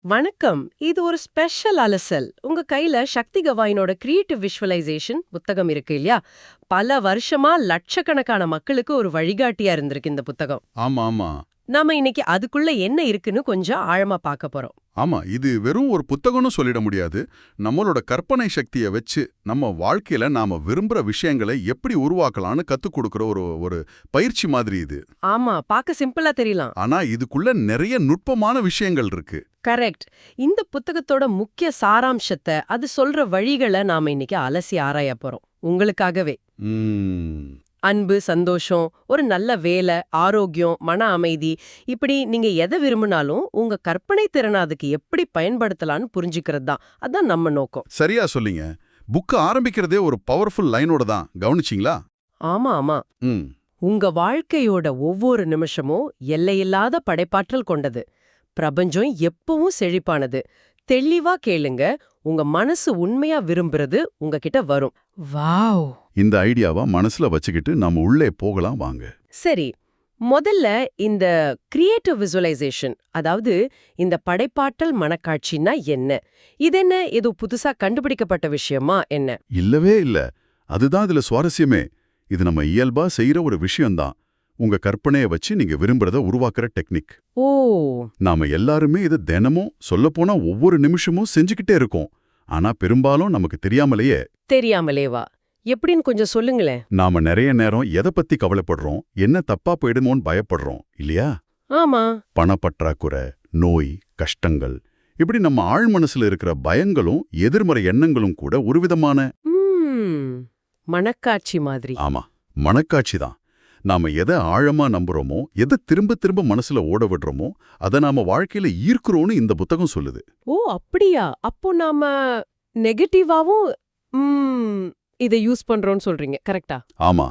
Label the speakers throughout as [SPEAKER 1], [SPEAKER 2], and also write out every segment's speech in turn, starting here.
[SPEAKER 1] வணக்கம். இது ஒரு ஸ்பெஷல் அலசல். உங்க கையில சக்தி கவாயினோட கிரியேட்டிவ் விஷுவலைசேஷன் புத்தகம் இருக்கு இல்லையா? பல வருஷமா லட்சக்கணக்கான மக்களுக்கு ஒரு வழிகாட்டியா இருந்திருக்கு இந்த புத்தகம்.
[SPEAKER 2] ஆமா ஆமா.
[SPEAKER 1] நாம இன்னைக்கு அதுக்குள்ள என்ன இருக்குன்னு கொஞ்சம் ஆழமா பார்க்க போறோம்.
[SPEAKER 2] ஆமா இது வெறும் ஒரு புத்தகம்னு சொல்லிட முடியாது. நம்மளோட கற்பனை சக்தியை வச்சு நம்ம வாழ்க்கையில நாம விரும்புற விஷயங்களை எப்படி உருவாக்கலாம்னு கத்துக் கொடுக்கிற ஒரு ஒரு பயிற்சி மாதிரி இது.
[SPEAKER 1] ஆமா பார்க்க சிம்பிளா தெரியலாம்.
[SPEAKER 2] ஆனா இதுக்குள்ள நிறைய நுட்பமான விஷயங்கள் இருக்கு.
[SPEAKER 1] கரெக்ட். இந்த புத்தகத்தோட முக்கிய சாராம்சத்தை அது சொல்ற வழிகளை நாம இன்னைக்கு அலசி ஆராய போறோம். உங்களுக்காகவே. அன்பு சந்தோஷம் ஒரு நல்ல வேலை ஆரோக்கியம் மன அமைதி இப்படி நீங்க எதை விரும்பினாலும் உங்க கற்பனை திறனை அதுக்கு எப்படி பயன்படுத்தலாம்னு புரிஞ்சுக்கிறது தான். அதான் நம்ம நோக்கம்.
[SPEAKER 2] சரியா சொல்லிங்க. புக்கு ஆரம்பிக்கிறதே ஒரு பவர்ஃபுல் லைனோட தான். கவனிச்சிங்களா?
[SPEAKER 1] ஆமா ஆமா. உங்க வாழ்க்கையோட ஒவ்வொரு நிமிஷமும் எல்லையில்லாத படைப்பாற்றல் கொண்டது. பிரபஞ்சம் எப்பவும் செழிப்பானது. தெளிவா கேளுங்க. உங்க மனசு உண்மையா விரும்புறது உங்ககிட்ட வரும். வாவ்.
[SPEAKER 2] இந்த ஐடியாவை மனசுல வச்சுக்கிட்டு நம்ம உள்ளே போகலாம் வாங்க.
[SPEAKER 1] சரி. முதல்ல இந்த கிரியேட்டிவ் விசுவலைசேஷன் அதாவது இந்த படைப்பாற்றல் மனக்காட்சின்னா என்ன? இது என்ன? ஏதோ புதுசா கண்டுபிடிக்கப்பட்ட விஷயமா என்ன?
[SPEAKER 2] இல்லவே இல்ல. அதுதான் இதுல சுவாரஸ்யமே. இது நம்ம இயல்பா செய்யற ஒரு விஷயம்தான். உங்க கற்பனையை வச்சு நீங்க விரும்புறத உருவாக்குற டெக்னிக்.
[SPEAKER 1] ஓ.
[SPEAKER 2] நாம எல்லாருமே இது தினமும் சொல்லப்போனா ஒவ்வொரு நிமிஷமும் செஞ்சுக்கிட்டே இருக்கோம். ஆனா பெரும்பாலும் நமக்கு தெரியாமலேயே
[SPEAKER 1] தெரியாமலேவா எப்படின்னு கொஞ்சம் சொல்லுங்களேன்.
[SPEAKER 2] நாம நிறைய நேரம் எதை பத்தி கவலைப்படுறோம் என்ன தப்பா போயிடுமோன்னு பயப்படுறோம் இல்லையா?
[SPEAKER 1] ஆமா.
[SPEAKER 2] பணப்பற்றாக்குறை நோய் கஷ்டங்கள் இப்படி நம்ம ஆழ் மனசுல இருக்கிற பயங்களும் எதிர்மறை எண்ணங்களும் கூட ஒரு விதமான
[SPEAKER 1] மனக்காட்சி மாதிரி.
[SPEAKER 2] ஆமா. மனக்காட்சி தான். நாம எதை ஆழமா நம்புறோமோ எதை திரும்ப திரும்ப மனசுல ஓட விடுறோமோ அதை நாம வாழ்க்கையில ஈர்க்கிறோம்னு இந்த புத்தகம் சொல்லுது.
[SPEAKER 1] ஓ அப்படியா? அப்போ நாம நெகட்டிவாவும் இதை யூஸ் பண்றோம்னு சொல்றீங்க கரெக்டா
[SPEAKER 2] ஆமா.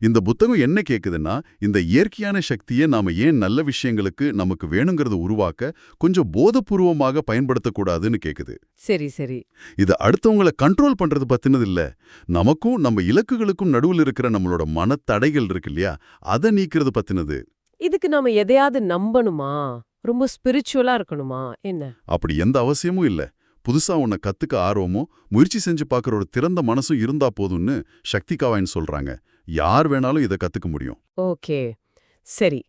[SPEAKER 2] இந்த புத்தகம் என்ன கேக்குதுன்னா இந்த இயற்கையான சக்தியை நாம ஏன் நல்ல விஷயங்களுக்கு நமக்கு வேணுங்கிறத உருவாக்க கொஞ்சம் போதபூர்வமாக பயன்படுத்தக்கூடாதுன்னு கேக்குது.
[SPEAKER 1] சரி சரி.
[SPEAKER 2] இது அடுத்தவங்கள கண்ட்ரோல் பண்றது பத்தினது இல்ல. நமக்கும் நம்ம இலக்குகளுக்கும் நடுவில் இருக்கிற நம்மளோட மனத்தடைகள் இருக்கு இல்லையா? அதை நீக்கிறது பத்தினது.
[SPEAKER 1] இதுக்கு நாம எதையாவது நம்பணுமா? ரொம்ப ஸ்பிரிச்சுவலா இருக்கணுமா? என்ன?
[SPEAKER 2] அப்படி எந்த அவசியமும் இல்ல. புதுசா உன்னை கத்துக்க ஆர்வமோ முயற்சி செஞ்சு பார்க்குற ஒரு திறந்த மனசும் இருந்தா போதும்னு சக்தி காவாயின்னு சொல்றாங்க. யார் வேணாலும் இதை கத்துக்க முடியும்.
[SPEAKER 1] ஓகே. சரி.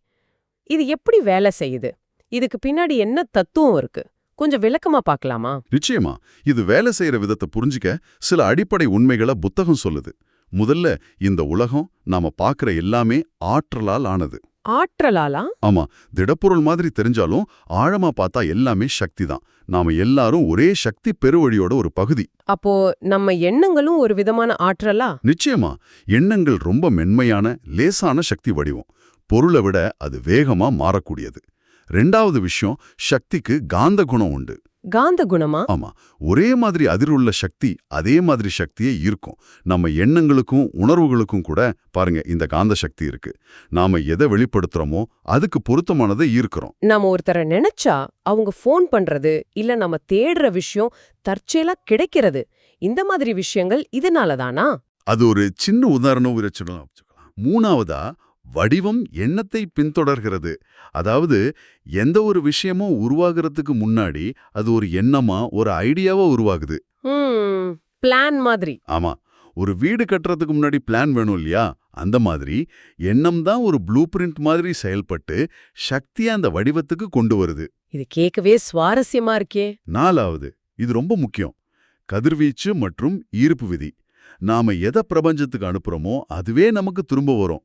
[SPEAKER 1] இது எப்படி வேலை செய்யுது? இதுக்கு பின்னாடி என்ன தத்துவம் இருக்கு? கொஞ்சம் விளக்கமா பார்க்கலாமா?
[SPEAKER 2] நிச்சயமா. இது வேலை செய்யற விதத்தை புரிஞ்சுக்க சில அடிப்படை உண்மைகளை புத்தகம் சொல்லுது. முதல்ல இந்த உலகம் நாம பார்க்கிற எல்லாமே ஆற்றலால் ஆனது.
[SPEAKER 1] ஆற்றலாலா
[SPEAKER 2] ஆமா திடப்பொருள் மாதிரி தெரிஞ்சாலும் ஆழமா பார்த்தா எல்லாமே சக்தி தான் நாம எல்லாரும் ஒரே சக்தி பெருவழியோட ஒரு பகுதி.
[SPEAKER 1] அப்போ நம்ம எண்ணங்களும் ஒரு விதமான ஆற்றலா?
[SPEAKER 2] நிச்சயமா எண்ணங்கள் ரொம்ப மென்மையான லேசான சக்தி வடிவம். பொருளை விட அது வேகமா மாறக்கூடியது. ரெண்டாவது விஷயம் சக்திக்கு காந்த குணம் உண்டு.
[SPEAKER 1] காந்த குணமா?
[SPEAKER 2] ஆமா. ஒரே மாதிரி அதிருள்ள சக்தி அதே மாதிரி சக்தியே இருக்கும் நம்ம எண்ணங்களுக்கும் உணர்வுகளுக்கும் கூட பாருங்க இந்த காந்த சக்தி இருக்கு. நாம எதை வெளிப்படுத்துறோமோ அதுக்கு பொருத்தமானதை ஈர்க்கிறோம்.
[SPEAKER 1] நாம ஒருத்தரை நினைச்சா அவங்க ஃபோன் பண்றது இல்ல நம்ம தேடுற விஷயம் தற்செயலா கிடைக்கிறது. இந்த மாதிரி விஷயங்கள் இதனால தானா?
[SPEAKER 2] அது ஒரு சின்ன உதாரணம் வச்சுக்கலாம். மூணாவதா வடிவம் எண்ணத்தை பின்தொடர்கிறது. அதாவது எந்த ஒரு விஷயமும் உருவாகிறதுக்கு முன்னாடி அது ஒரு எண்ணமா ஒரு ஐடியாவா உருவாகுது.
[SPEAKER 1] பிளான் மாதிரி.
[SPEAKER 2] ஆமா. ஒரு வீடு கட்டுறதுக்கு முன்னாடி பிளான் வேணும் இல்லையா? அந்த மாதிரி எண்ணம் தான் ஒரு ப்ளூ பிரிண்ட் மாதிரி செயல்பட்டு சக்தியா அந்த வடிவத்துக்கு கொண்டு வருது.
[SPEAKER 1] இது கேட்கவே சுவாரஸ்யமா இருக்கே.
[SPEAKER 2] நாலாவது இது ரொம்ப முக்கியம். கதிர்வீச்சு மற்றும் ஈர்ப்பு விதி. நாம எதை பிரபஞ்சத்துக்கு அனுப்புறோமோ அதுவே நமக்கு திரும்ப வரும்.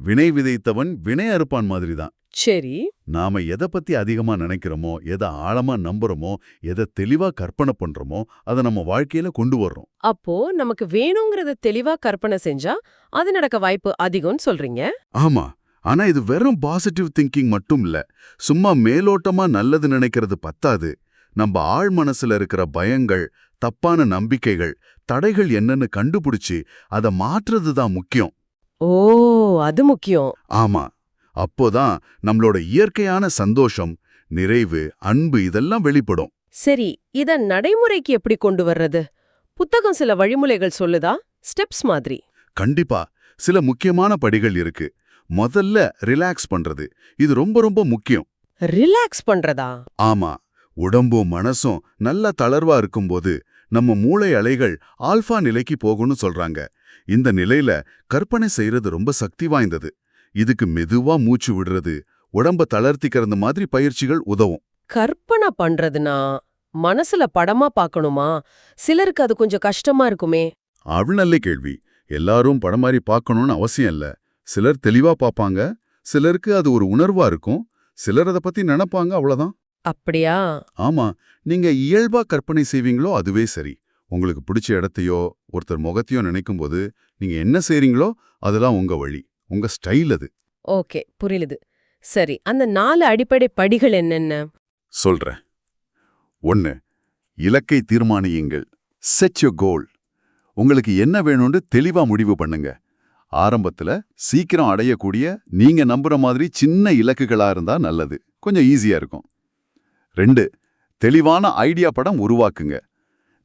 [SPEAKER 2] வினை விதைத்தவன் வினை அறுப்பான் மாதிரி தான்
[SPEAKER 1] சரி.
[SPEAKER 2] நாம எதை பத்தி அதிகமா நினைக்கிறோமோ எதை ஆழமா நம்புறோமோ எதை தெளிவா கற்பனை பண்றோமோ அதை நம்ம வாழ்க்கையில கொண்டு வர்றோம்.
[SPEAKER 1] அப்போ நமக்கு வேணுங்கிறத தெளிவா கற்பனை செஞ்சா அது நடக்க வாய்ப்பு அதிகம்னு சொல்றீங்க?
[SPEAKER 2] ஆமா. ஆனா இது வெறும் பாசிட்டிவ் திங்கிங் மட்டும் இல்ல. சும்மா மேலோட்டமா நல்லது நினைக்கிறது பத்தாது. நம்ம ஆழ் மனசுல இருக்கிற பயங்கள் தப்பான நம்பிக்கைகள் தடைகள் என்னன்னு கண்டுபிடிச்சு அதை மாற்றுறது தான் முக்கியம்.
[SPEAKER 1] ஓ அது முக்கியம்.
[SPEAKER 2] ஆமா அப்போதான் நம்மளோட இயற்கையான சந்தோஷம் நிறைவு அன்பு இதெல்லாம் வெளிப்படும்.
[SPEAKER 1] சரி இத நடைமுறைக்கு எப்படி கொண்டு வர்றது? புத்தகம் சில வழிமுறைகள் சொல்லுதா? ஸ்டெப்ஸ் மாதிரி.
[SPEAKER 2] கண்டிப்பா சில முக்கியமான படிகள் இருக்கு. முதல்ல ரிலாக்ஸ் பண்றது இது ரொம்ப ரொம்ப முக்கியம்.
[SPEAKER 1] ரிலாக்ஸ் பண்றதா?
[SPEAKER 2] ஆமா உடம்பும் மனசும் நல்ல தளர்வா இருக்கும்போது நம்ம மூளை அலைகள் ஆல்பா நிலைக்கு போகும்னு சொல்றாங்க. இந்த நிலையில கற்பனை செய்யறது ரொம்ப சக்தி வாய்ந்தது. இதுக்கு மெதுவா மூச்சு விடுறது உடம்ப தளர்த்திக்கிறது மாதிரி பயிற்சிகள் உதவும்.
[SPEAKER 1] கற்பனை பண்றதுனா மனசுல படமா பார்க்கணுமா சிலருக்கு அது கொஞ்சம் கஷ்டமா இருக்குமே.
[SPEAKER 2] அவள் நல்ல கேள்வி. எல்லாரும் படம் மாதிரி பார்க்கணும்னு அவசியம் இல்ல. சிலர் தெளிவா பார்ப்பாங்க சிலருக்கு அது ஒரு உணர்வா இருக்கும். சிலர் அதை பத்தி நினைப்பாங்க அவ்வளவுதான்
[SPEAKER 1] அப்படியா?
[SPEAKER 2] ஆமா. நீங்க இயல்பா கற்பனை செய்வீங்களோ அதுவே சரி. உங்களுக்கு பிடிச்ச இடத்தையோ ஒருத்தர் முகத்தையோ நினைக்கும்போது நீங்க என்ன செய்றீங்களோ அதெல்லாம் உங்க வழி. உங்க ஸ்டைல் அது.
[SPEAKER 1] ஓகே புரியுது. சரி அந்த நாலு அடிப்படை படிகள் என்னென்ன?
[SPEAKER 2] சொல்றேன். ஒன்னு இலக்கை தீர்மானியுங்கள். செட் யோ கோல் உங்களுக்கு என்ன வேணும்னு தெளிவா முடிவு பண்ணுங்க. ஆரம்பத்துல சீக்கிரம் அடையக்கூடிய நீங்க நம்புற மாதிரி சின்ன இலக்குகளா இருந்தா நல்லது. கொஞ்சம் ஈஸியா இருக்கும். ரெண்டு தெளிவான ஐடியா படம் உருவாக்குங்க.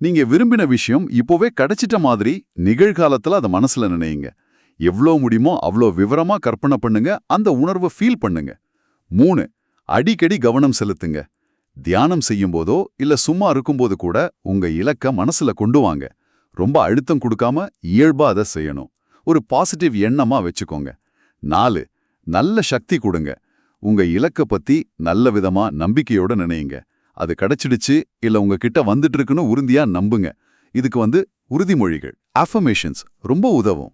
[SPEAKER 2] நீங்க விரும்பின விஷயம் இப்போவே கிடைச்சிட்ட மாதிரி நிகழ்காலத்துல அதை மனசுல நினையுங்க. எவ்வளோ முடியுமோ அவ்வளோ விவரமா கற்பனை பண்ணுங்க அந்த உணர்வை ஃபீல் பண்ணுங்க. மூணு அடிக்கடி கவனம் செலுத்துங்க. தியானம் செய்யும்போதோ இல்ல சும்மா இருக்கும்போது கூட உங்க இலக்க மனசுல கொண்டு வாங்க. ரொம்ப அழுத்தம் கொடுக்காம இயல்பா அதை செய்யணும். ஒரு பாசிட்டிவ் எண்ணமா வச்சுக்கோங்க. நாலு நல்ல சக்தி கொடுங்க. உங்க இலக்க பத்தி நல்ல விதமா நம்பிக்கையோட நினையுங்க. அது கிடைச்சிடுச்சு இல்ல உங்ககிட்ட வந்துட்டு இருக்குன்னு உறுதியா நம்புங்க. இதுக்கு வந்து உறுதிமொழிகள் அஃபர்மேஷன்ஸ் ரொம்ப உதவும்.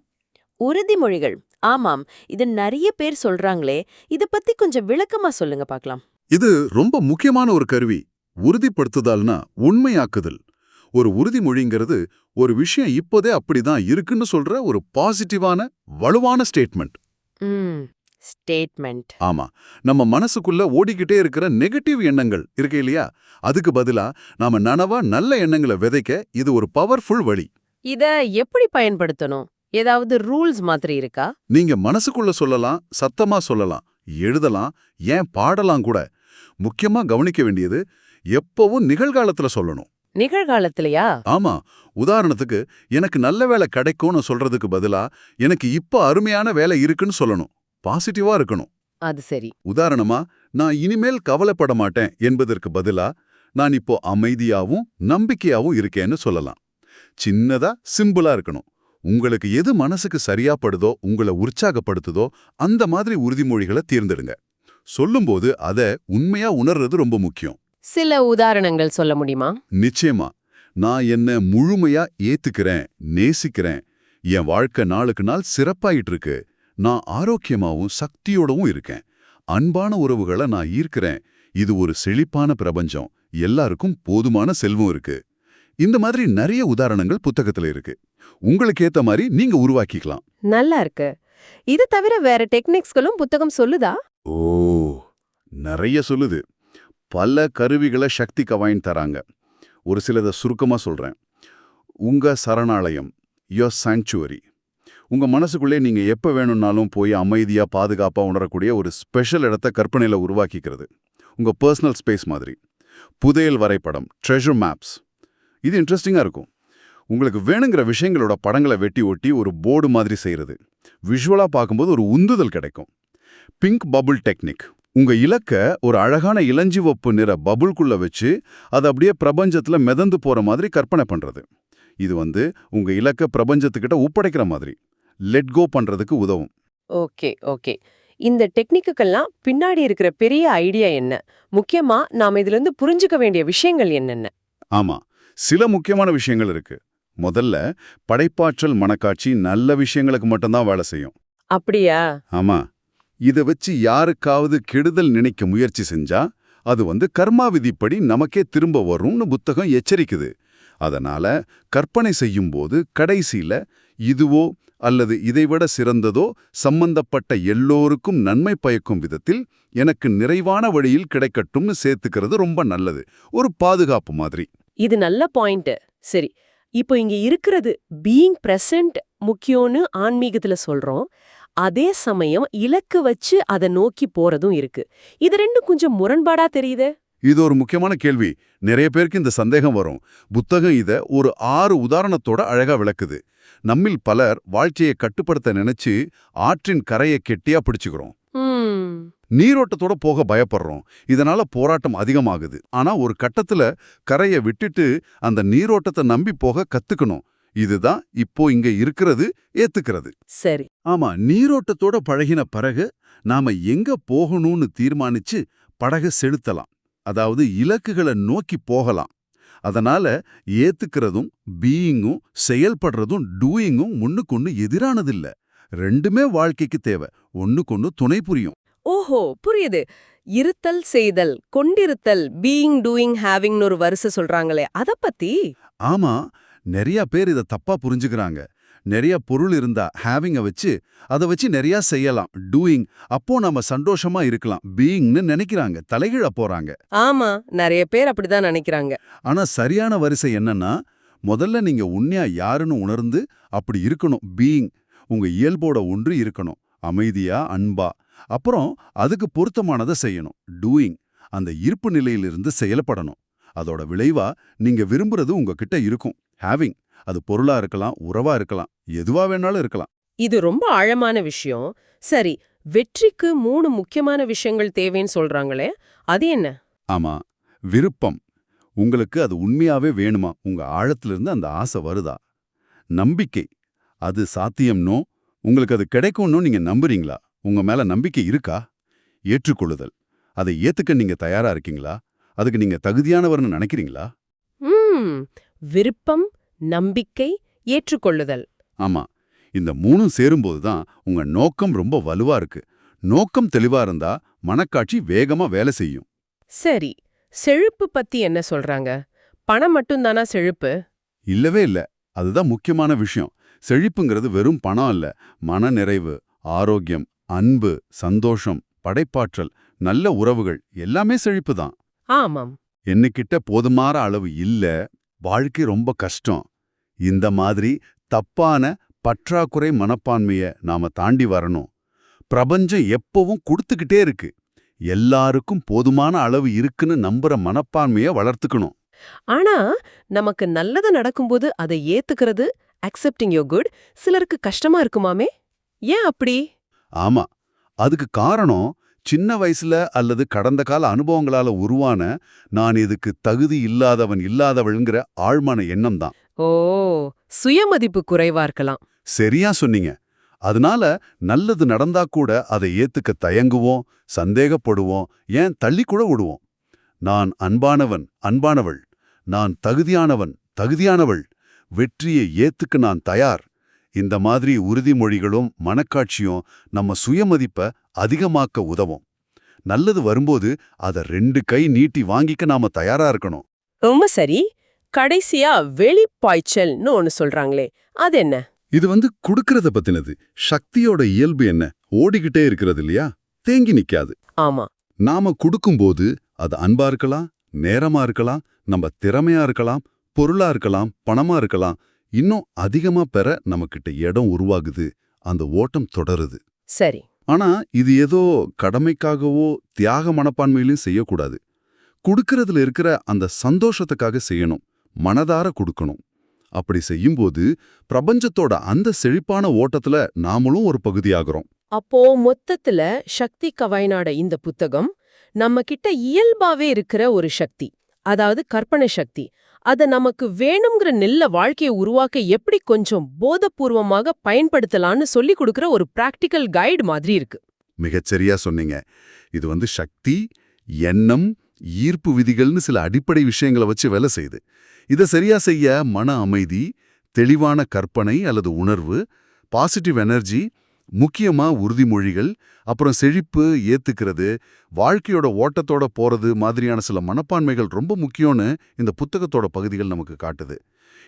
[SPEAKER 3] உறுதிமொழிகள். ஆமாம் இது நிறைய பேர் சொல்றாங்களே இத பத்தி கொஞ்சம் விளக்கமா சொல்லுங்க பார்க்கலாம்.
[SPEAKER 2] இது ரொம்ப முக்கியமான ஒரு கருவி உறுதிப்படுத்துதல்னா உண்மையாக்குதல். ஒரு உறுதிமொழிங்கிறது ஒரு விஷயம் இப்போதே அப்படிதான் இருக்குன்னு சொல்ற ஒரு பாசிட்டிவான வலுவான ஸ்டேட்மெண்ட்
[SPEAKER 3] ஸ்டேட்மெண்ட்
[SPEAKER 2] ஆமா. நம்ம மனசுக்குள்ள ஓடிக்கிட்டே இருக்கிற நெகட்டிவ் எண்ணங்கள் இருக்கு இல்லையா? அதுக்கு பதிலா நாம நனவா நல்ல எண்ணங்களை விதைக்க இது ஒரு பவர்ஃபுல் வழி.
[SPEAKER 1] இத எப்படி பயன்படுத்தணும்? ஏதாவது ரூல்ஸ் மாதிரி இருக்கா?
[SPEAKER 2] நீங்க மனசுக்குள்ள சொல்லலாம் சத்தமா சொல்லலாம் எழுதலாம் ஏன் பாடலாம் கூட. முக்கியமா கவனிக்க வேண்டியது எப்பவும் நிகழ்காலத்துல சொல்லணும்.
[SPEAKER 1] நிகழ்காலத்திலயா?
[SPEAKER 2] ஆமா. உதாரணத்துக்கு எனக்கு நல்ல வேலை கிடைக்கும்னு சொல்றதுக்கு பதிலா எனக்கு இப்ப அருமையான வேலை இருக்குன்னு சொல்லணும். பாசிட்டிவா இருக்கணும்.
[SPEAKER 1] அது சரி.
[SPEAKER 2] உதாரணமா நான் இனிமேல் கவலைப்பட மாட்டேன் என்பதற்கு பதிலா நான் இப்போ அமைதியாவும் நம்பிக்கையாவும் இருக்கேன்னு சொல்லலாம். சின்னதா சிம்பிளா இருக்கணும். உங்களுக்கு எது மனசுக்கு சரியா படுதோ உங்களை உற்சாகப்படுத்துதோ அந்த மாதிரி உறுதிமொழிகளை தேர்ந்தெடுங்க. சொல்லும்போது அத உண்மையா உணர்றது ரொம்ப முக்கியம்.
[SPEAKER 1] சில உதாரணங்கள் சொல்ல முடியுமா?
[SPEAKER 2] நிச்சயமா. நான் என்ன முழுமையா ஏத்துக்கிறேன் நேசிக்கிறேன். என் வாழ்க்கை நாளுக்கு நாள் சிறப்பாயிட்டு இருக்கு நான் ஆரோக்கியமாவும் சக்தியோடவும் இருக்கேன். அன்பான உறவுகளை நான் ஈர்க்கிறேன். இது ஒரு செழிப்பான பிரபஞ்சம். எல்லாருக்கும் போதுமான செல்வம் இருக்கு. இந்த மாதிரி நிறைய உதாரணங்கள் புத்தகத்துல இருக்கு. உங்களுக்கு ஏத்த மாதிரி நீங்க உருவாக்கிக்கலாம்.
[SPEAKER 1] நல்லா இருக்கு. இது தவிர வேற டெக்னிக்ஸ்களும் புத்தகம் சொல்லுதா?
[SPEAKER 2] ஓ நிறைய சொல்லுது. பல கருவிகளை சக்தி கவாயின் தராங்க. ஒரு சிலதை சுருக்கமா சொல்றேன். உங்க சரணாலயம் யோ சாங்சுவரி உங்க மனசுக்குள்ளே நீங்க எப்ப வேணும்னாலும் போய் அமைதியா பாதுகாப்பா உணரக்கூடிய ஒரு ஸ்பெஷல் இடத்த கற்பனையில உருவாக்கிக்கிறது. உங்க பர்சனல் ஸ்பேஸ் மாதிரி. புதையல் வரைபடம் ட்ரெஷர் மேப்ஸ் இது இன்ட்ரெஸ்டிங்கா இருக்கும். உங்களுக்கு வேணுங்கிற விஷயங்களோட படங்களை வெட்டி ஒட்டி ஒரு போர்டு மாதிரி செய்யறது. விஷுவலா பார்க்கும்போது ஒரு உந்துதல் கிடைக்கும். பிங்க் பபுள் டெக்னிக் உங்க இலக்க ஒரு அழகான இளஞ்சிவப்பு நிற பபுள்குள்ளே வச்சு அதை அப்படியே பிரபஞ்சத்துல மிதந்து போற மாதிரி கற்பனை பண்றது. இது வந்து உங்க இலக்க பிரபஞ்சத்துக்கிட்ட ஒப்படைக்கிற மாதிரி. லெட் கோ பண்றதுக்கு உதவும்.
[SPEAKER 1] Okay okay. இந்த டெக்னிக்குக்கெல்லாம் பின்னாடி இருக்கிற பெரிய ஐடியா என்ன? முக்கியமா நாம இதுல இருந்து புரிஞ்சுக்க வேண்டிய விஷயங்கள் என்னென்ன?
[SPEAKER 2] ஆமா சில முக்கியமான விஷயங்கள் இருக்கு. முதல்ல படைப்பாற்றல் மனக்காட்சி நல்ல விஷயங்களுக்கு மட்டும்தான் வேலை செய்யும்.
[SPEAKER 1] அப்படியா?
[SPEAKER 2] ஆமா. இத வச்சு யாருக்காவது கெடுதல் நினைக்க முயற்சி செஞ்சா அது வந்து கர்மா விதிப்படி நமக்கே திரும்ப வரும்னு புத்தகம் எச்சரிக்குது. அதனால கற்பனை செய்யும்போது கடைசியில இதுவோ அல்லது இதைவிட சிறந்ததோ சம்பந்தப்பட்ட எல்லோருக்கும் நன்மை பயக்கும் விதத்தில் எனக்கு நிறைவான வழியில் கிடைக்கட்டும்னு சேர்த்துக்கிறது ரொம்ப நல்லது. ஒரு பாதுகாப்பு மாதிரி.
[SPEAKER 1] இது நல்ல பாயிண்ட். சரி இப்போ இங்க இருக்கிறது பீயிங் பிரசன்ட் முக்கியம்னு ஆன்மீகத்துல சொல்றோம். அதே சமயம் இலக்கு வச்சு அதை நோக்கி போறதும் இருக்கு. இது ரெண்டும் கொஞ்சம் முரண்பாடா தெரியுதே?
[SPEAKER 2] இது ஒரு முக்கியமான கேள்வி. நிறைய பேருக்கு இந்த சந்தேகம் வரும். புத்தகம் இத ஒரு ஆறு உதாரணத்தோட அழகா விளக்குது. நம்மில் பலர் வாழ்க்கையை கட்டுப்படுத்த நினைச்சு ஆற்றின் கரையை கெட்டியா பிடிச்சுக்கிறோம். நீரோட்டத்தோட போக பயப்படுறோம். இதனால போராட்டம் அதிகமாகுது. ஆனா ஒரு கட்டத்துல கரையை விட்டுட்டு அந்த நீரோட்டத்தை நம்பி போக கத்துக்கணும். இதுதான் இப்போ இங்க இருக்கிறது ஏத்துக்கிறது.
[SPEAKER 1] சரி.
[SPEAKER 2] ஆமா நீரோட்டத்தோட பழகின பிறகு நாம எங்க போகணும்னு தீர்மானிச்சு படக செலுத்தலாம். அதாவது இலக்குகளை நோக்கி போகலாம். அதனால ஏத்துக்கிறதும் பீயிங்கும் செயல்படுறதும் டூயிங்கும் முன்னுக்கொன்னு எதிரானதில்ல. ரெண்டுமே வாழ்க்கைக்கு தேவை. ஒண்ணுக்கொன்னு துணை புரியும்.
[SPEAKER 1] ஓஹோ புரியுது. இருத்தல் செய்தல் கொண்டிருத்தல் பீயிங் டூயிங் ஹேவிங்னு ஒரு வரிசை சொல்றாங்களே அத பத்தி?
[SPEAKER 2] ஆமா நிறைய பேர் இத தப்பா புரிஞ்சுக்கிறாங்க. நிறைய பொருள் இருந்தா ஹேவிங்க வச்சு அதை வச்சு நிறைய செய்யலாம். டூயிங் அப்போ நம்ம சந்தோஷமா இருக்கலாம். பீயிங்னு நினைக்கிறாங்க. தலைகீழ போறாங்க.
[SPEAKER 1] ஆமா நிறைய பேர் அப்படிதான் நினைக்கிறாங்க.
[SPEAKER 2] ஆனா சரியான வரிசை என்னன்னா முதல்ல நீங்க உண்மையா யாருன்னு உணர்ந்து அப்படி இருக்கணும். பீயிங் உங்க இயல்போட ஒன்று இருக்கணும். அமைதியா அன்பா. அப்புறம் அதுக்கு பொருத்தமானதை செய்யணும். டூயிங் அந்த இருப்பு நிலையிலிருந்து செயல்படணும். அதோட விளைவா நீங்க விரும்புறது உங்ககிட்ட இருக்கும். ஹேவிங் அது பொருளா இருக்கலாம் உறவா இருக்கலாம் எதுவா வேணாலும் இருக்கலாம்.
[SPEAKER 1] இது ரொம்ப ஆழமான விஷயம். சரி வெற்றிக்கு மூணு முக்கியமான விஷயங்கள் தேவைன்னு சொல்றாங்களே அது என்ன?
[SPEAKER 2] ஆமா விருப்பம். உங்களுக்கு அது உண்மையாவே வேணுமா? உங்க ஆழத்திலிருந்து அந்த ஆசை வருதா? நம்பிக்கை. அது சாத்தியம்னோ உங்களுக்கு அது கிடைக்கும்னு நீங்க நம்புறீங்களா? உங்க மேல நம்பிக்கை இருக்கா? ஏற்றுக்கொள்ளுதல். அதை ஏத்துக்க நீங்க தயாரா இருக்கீங்களா? அதுக்கு நீங்க தகுதியானவர்னு நினைக்கிறீங்களா?
[SPEAKER 1] விருப்பம் நம்பிக்கை ஏற்றுக்கொள்ளுதல்.
[SPEAKER 2] ஆமா. இந்த மூணும் சேரும்போது தான் உங்க நோக்கம் ரொம்ப வலுவா இருக்கு. நோக்கம் தெளிவா இருந்தா மனக்காட்சி வேகமா வேலை செய்யும்.
[SPEAKER 1] சரி. செழிப்பு பத்தி என்ன சொல்றாங்க? பணம் மட்டும்தானா செழிப்பு?
[SPEAKER 2] இல்லவே இல்ல. அதுதான் முக்கியமான விஷயம். செழிப்புங்கிறது வெறும் பணம் இல்ல. மன நிறைவு ஆரோக்கியம் அன்பு சந்தோஷம் படைப்பாற்றல் நல்ல உறவுகள் எல்லாமே செழிப்பு தான்.
[SPEAKER 1] ஆமாம்.
[SPEAKER 2] என்னகிட்ட போதுமாற அளவு இல்ல வாழ்க்கை ரொம்ப கஷ்டம். இந்த மாதிரி தப்பான பற்றாக்குறை மனப்பான்மைய நாம தாண்டி வரணும். பிரபஞ்சம் எப்பவும் கொடுத்துக்கிட்டே இருக்கு. எல்லாருக்கும் போதுமான அளவு இருக்குன்னு நம்புற மனப்பான்மைய வளர்த்துக்கணும்.
[SPEAKER 1] ஆனா நமக்கு நல்லது நடக்கும்போது அதை ஏத்துக்கிறது அக்செப்டிங் யோ குட் சிலருக்கு கஷ்டமா இருக்குமாமே? ஏன் அப்படி?
[SPEAKER 2] ஆமா. அதுக்கு காரணம் சின்ன வயசுல அல்லது கடந்த கால அனுபவங்களால உருவான நான் இதுக்கு தகுதி இல்லாதவன் இல்லாதவள்ங்கிற ஆழ்மான எண்ணம் தான்
[SPEAKER 1] ஓ சுயமதிப்பு குறைவா இருக்கலாம்.
[SPEAKER 2] சரியா சொன்னீங்க. அதனால நல்லது நடந்தா கூட அதை ஏத்துக்க தயங்குவோம் சந்தேகப்படுவோம் ஏன் தள்ளி கூட விடுவோம் நான் அன்பானவன் அன்பானவள். நான் தகுதியானவன் தகுதியானவள். வெற்றியை ஏத்துக்க நான் தயார். இந்த மாதிரி உறுதிமொழிகளும் மனக்காட்சியும் நம்ம சுயமதிப்ப அதிகமாக்க உதவும். நல்லது வரும்போது அத ரெண்டு கை நீட்டி வாங்கிக்க நாம தயாரா இருக்கணும்.
[SPEAKER 1] ரொம்ப சரி. கடைசியா வெளிப்பாய்ச்சல்னு ஒன்னு சொல்றாங்களே அது என்ன?
[SPEAKER 2] இது வந்து குடுக்கறத பத்தினது. சக்தியோட இயல்பு என்ன? ஓடிக்கிட்டே இருக்கிறது இல்லையா? தேங்கி நிக்காது.
[SPEAKER 1] ஆமா.
[SPEAKER 2] நாம கொடுக்கும்போது அது அன்பா இருக்கலாம் நேரமா இருக்கலாம் நம்ம திறமையா இருக்கலாம் பொருளா இருக்கலாம் பணமா இருக்கலாம் இன்னும் அதிகமா பெற நமக்கிட்ட இடம் உருவாகுது. அந்த ஓட்டம் தொடருது.
[SPEAKER 1] சரி.
[SPEAKER 2] ஆனா இது ஏதோ கடமைக்காகவோ தியாக மனப்பான்மையிலும் செய்யக்கூடாது. கொடுக்கறதுல இருக்கிற அந்த சந்தோஷத்துக்காக செய்யணும். மனதார கொடுக்கணும். அப்படி செய்யும்போது பிரபஞ்சத்தோட அந்த செழிப்பான ஓட்டத்துல நாமளும் ஒரு பகுதியாகிறோம்.
[SPEAKER 1] அப்போ மொத்தத்துல சக்தி கவாய்னாட இந்த புத்தகம் நம்ம கிட்ட இயல்பாவே இருக்கிற ஒரு சக்தி அதாவது கற்பனை சக்தி. அத நமக்கு வேணுங்கிற நெல்ல வாழ்க்கையை உருவாக்க எப்படி கொஞ்சம் போதபூர்வமாக பயன்படுத்தலாம்னு சொல்லி கொடுக்கிற ஒரு பிராக்டிக்கல் கைடு மாதிரி இருக்கு.
[SPEAKER 2] மிகச்சரியா சொன்னீங்க. இது வந்து சக்தி எண்ணம் ஈர்ப்பு விதிகள்னு சில அடிப்படை விஷயங்களை வச்சு வேலை செய்யுது. இதை சரியா செய்ய மன அமைதி தெளிவான கற்பனை அல்லது உணர்வு பாசிட்டிவ் எனர்ஜி முக்கியமா உறுதிமொழிகள் அப்புறம் செழிப்பு ஏத்துக்கிறது வாழ்க்கையோட ஓட்டத்தோட போறது மாதிரியான சில மனப்பான்மைகள் ரொம்ப முக்கியம்னு இந்த புத்தகத்தோட பகுதிகள் நமக்கு காட்டுது.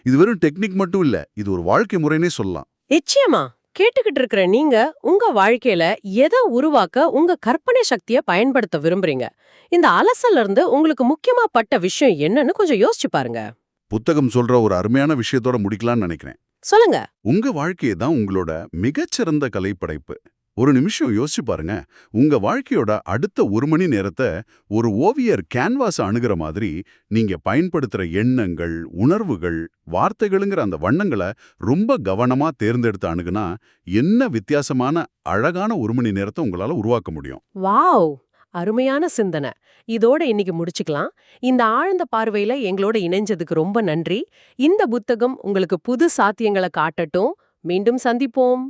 [SPEAKER 2] இது வெறும் டெக்னிக் மட்டும் இல்ல இது ஒரு வாழ்க்கை முறைனே சொல்லலாம்.
[SPEAKER 1] நிச்சயமா. கேட்டுக்கிட்டு இருக்கிற நீங்க உங்க வாழ்க்கையில எதை உருவாக்க உங்க கற்பனை சக்திய பயன்படுத்த விரும்புறீங்க? இந்த அலசல்ல இருந்து உங்களுக்கு முக்கியமா பட்ட விஷயம் என்னன்னு கொஞ்சம் யோசிச்சு பாருங்க.
[SPEAKER 2] புத்தகம் சொல்ற ஒரு அருமையான விஷயத்தோட முடிக்கலாம்னு நினைக்கிறேன்.
[SPEAKER 1] சொல்லுங்க.
[SPEAKER 2] உங்க வாழ்க்கையை தான் உங்களோட மிகச்சிறந்த கலைப்படைப்பு. ஒரு நிமிஷம் யோசிச்சு பாருங்க. உங்க வாழ்க்கையோட அடுத்த ஒரு மணி நேரத்தை ஒரு ஓவியர் கேன்வாஸ் அணுகிற மாதிரி நீங்க பயன்படுத்துற எண்ணங்கள் உணர்வுகள் வார்த்தைகளுங்கிற அந்த வண்ணங்களை ரொம்ப கவனமா தேர்ந்தெடுத்து அணுகுனா என்ன வித்தியாசமான அழகான ஒரு மணி நேரத்தை உங்களால உருவாக்க முடியும்.
[SPEAKER 1] வாவ்! அருமையான சிந்தனை. இதோட இன்னைக்கு முடிச்சுக்கலாம். இந்த ஆழ்ந்த பார்வையில எங்களோட இணைஞ்சதுக்கு ரொம்ப நன்றி. இந்த புத்தகம் உங்களுக்கு புது சாத்தியங்களை காட்டட்டும். மீண்டும் சந்திப்போம்.